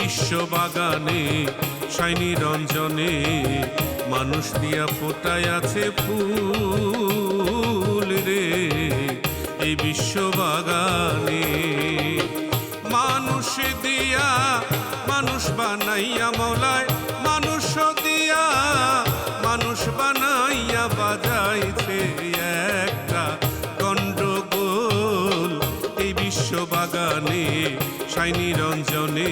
বিশ্ব বাগানে শাইনি রঞ্জনে মানুষ দিয়া ফোটায় আছে ফুল রে। এই বিশ্ব বাগানে মানুষ দিয়া, মানুষ বানাইয়া মলায়, মানুষ দিয়া, মানুষ বানাইয়া বাজাইছে একটা গন্ডগোল। এই বিশ্ব বাগানে শাইনি রঞ্জনে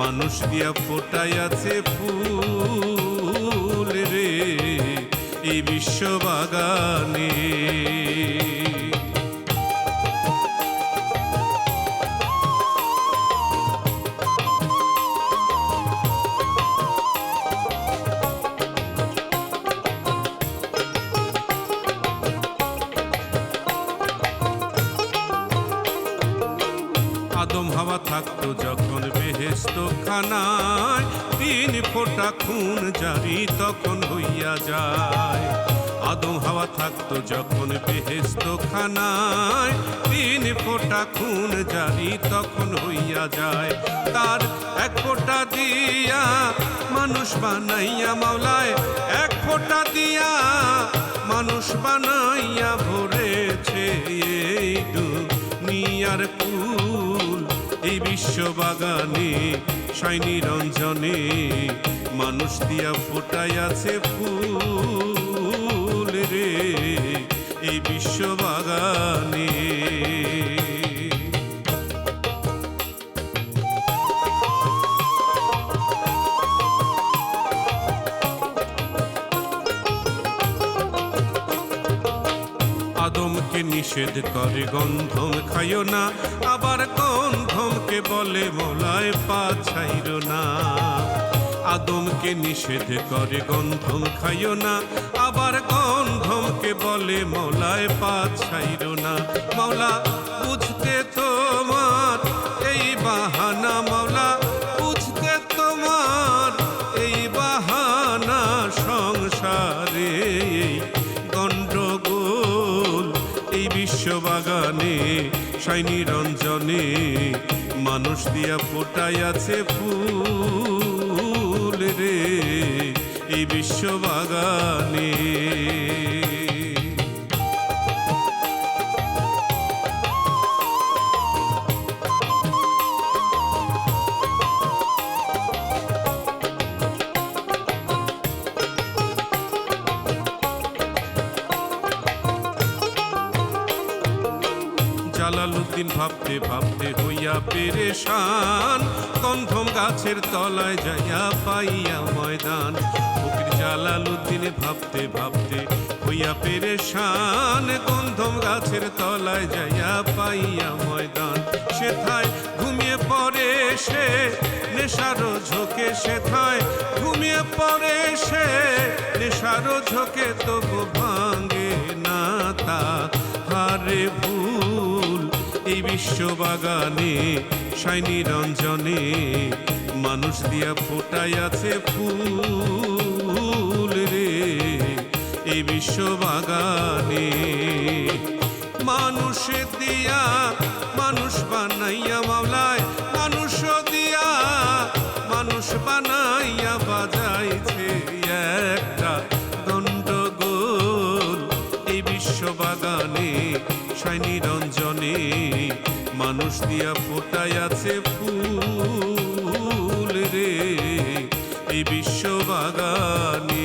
মানুষ দিয়া ফোটাই আছে ফুল রে এই বিশ্ব বাগানে। থাকতো যখন বেহেস্ত খানায় তিন ফোঁটা খুন জারি তখন হইয়া যায়। আদম হাওয়া থাকতো যখন বেহেস্ত খানায় তিন ফোঁটা খুন জারি তখন হইয়া যায়। তার এক ফোঁটা দিয়া মানুষ বানাইয়া মাওলায়। এক ফোঁটা দিয়া মানুষ বানাইয়া ভরেছে এই দুনিয়ার এই বিশ্ব বাগানে শাইনি রঞ্জনে মানুষ দিয়া ফোটাই আছে ফুল রে। এই বিশ্ব বাগানে আদমকে নিষেধ করে গন্ধম খাইও না, আবার গন্ধমকে বলে মোলায় পা ছাইর না। আদমকে নিষেধ করে, গন্ধম খাইও না। আবার গন্ধমকে বলে, মৌলায় পা ছাইর না। মাওলা বুঝতে তোমার এই বাহানা মাওলা বুঝতে তোমার এই বাহানা সংসারে। গণ্ডগোল এই বিশ্ববাগানে শাইনি রঞ্জনে মানুষ দিয়া ফোটাই আছে ফুল রে এই বিশ্ববাগানে। জালালুদ্দিন ভাবতে ভাবতে হইয়া পেরেশান। কন্ধম গাছের তলায় যাইয়া পাইয়া ময়দান। ফকির জালালুদ্দিন ভাবতে ভাবতে হইয়া পেরেশান। গন্ধম গাছের তলায় যাইয়া পাইয়া ময়দান। সেথায় ঘুমিয়ে পড়ে সে, নেশারো ঝোঁকে সেথায় ঘুমিয়ে পড়ে সে, নেশারো ঝোঁকে তবু ভাঙে এই বিশ্ববাগানে শাইনি রঞ্জনে, মানুষ দিয়া ফোটাই আছে ফুল রে। এই বিশ্ববাগানে মানুষ দিয়া, মানুষ বানাইয়া মাওলায়, মানুষ দিয়া, মানুষ বানাইয়া বাজাইছে একটা গন্ডগোল এই বিশ্ববাগানে শাইনি নিরঞ্জনে মানুষ দিয়া ফোটাই আছে ফুল রে। এই বিশ্ববাগানে